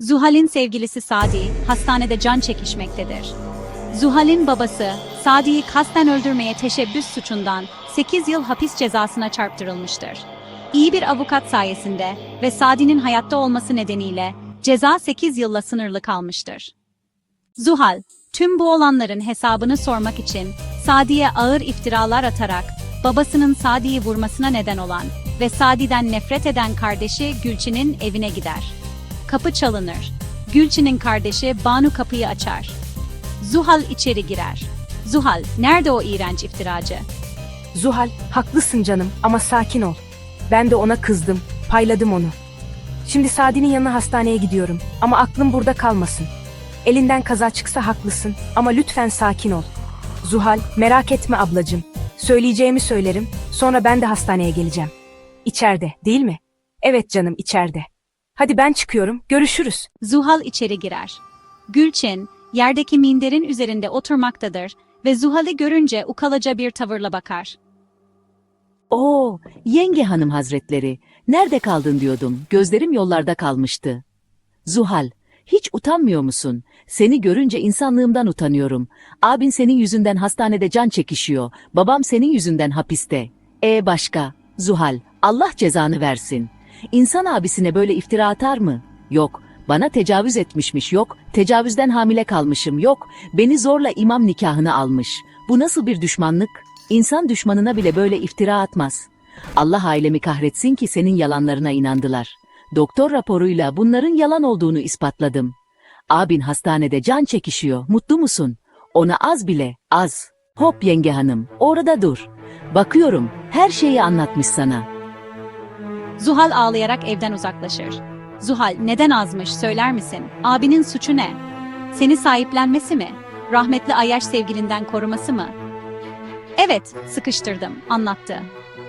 Zuhal'in sevgilisi Sadi, hastanede can çekişmektedir. Zuhal'in babası, Sadi'yi kasten öldürmeye teşebbüs suçundan 8 yıl hapis cezasına çarptırılmıştır. İyi bir avukat sayesinde ve Sadi'nin hayatta olması nedeniyle ceza 8 yılla sınırlı kalmıştır. Zuhal, tüm bu olanların hesabını sormak için Sadi'ye ağır iftiralar atarak babasının Sadi'yi vurmasına neden olan ve Sadi'den nefret eden kardeşi Gülçin'in evine gider. Kapı çalınır. Gülçin'in kardeşi Banu kapıyı açar. Zuhal içeri girer. Zuhal, nerede o iğrenç iftiracı? Zuhal, haklısın canım ama sakin ol. Ben de ona kızdım, payladım onu. Şimdi Sadi'nin yanına hastaneye gidiyorum ama aklım burada kalmasın. Elinden kaza çıksa haklısın ama lütfen sakin ol. Zuhal, merak etme ablacığım. Söyleyeceğimi söylerim, sonra ben de hastaneye geleceğim. İçeride, değil mi? Evet canım, içeride. Hadi ben çıkıyorum, görüşürüz. Zuhal içeri girer. Gülçin, yerdeki minderin üzerinde oturmaktadır ve Zuhal'i görünce ukalaca bir tavırla bakar. Oo, yenge hanım hazretleri, nerede kaldın diyordum, gözlerim yollarda kalmıştı. Zuhal, hiç utanmıyor musun? Seni görünce insanlığımdan utanıyorum. Abin senin yüzünden hastanede can çekişiyor, babam senin yüzünden hapiste. E başka, Zuhal, Allah cezanı versin. İnsan abisine böyle iftira atar mı? Yok, bana tecavüz etmişmiş yok, tecavüzden hamile kalmışım yok, beni zorla imam nikahını almış. Bu nasıl bir düşmanlık? İnsan düşmanına bile böyle iftira atmaz. Allah ailemi kahretsin ki senin yalanlarına inandılar. Doktor raporuyla bunların yalan olduğunu ispatladım. Abin hastanede can çekişiyor, mutlu musun? Ona az bile, az. Hop yenge hanım, orada dur. Bakıyorum, her şeyi anlatmış sana. Zuhal ağlayarak evden uzaklaşır. Zuhal, neden azmış söyler misin? Abinin suçu ne? Seni sahiplenmesi mi? Rahmetli Ayyaş sevgilinden koruması mı? Evet, sıkıştırdım, anlattı.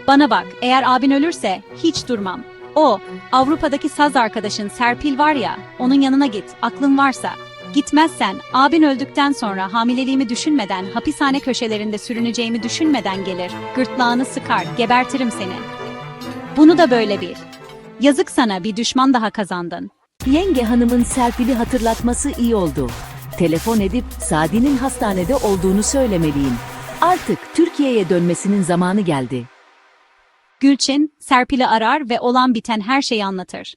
Bana bak, eğer abin ölürse hiç durmam. O, Avrupa'daki saz arkadaşın Serpil var ya, onun yanına git, aklın varsa. Gitmezsen, abin öldükten sonra hamileliğimi düşünmeden, hapishane köşelerinde sürüneceğimi düşünmeden gelir, gırtlağını sıkar, gebertirim seni. Bunu da böyle bil. Yazık sana bir düşman daha kazandın. Yenge hanımın Serpil'i hatırlatması iyi oldu. Telefon edip Sadi'nin hastanede olduğunu söylemeliyim. Artık Türkiye'ye dönmesinin zamanı geldi. Gülçin, Serpil'i arar ve olan biten her şeyi anlatır.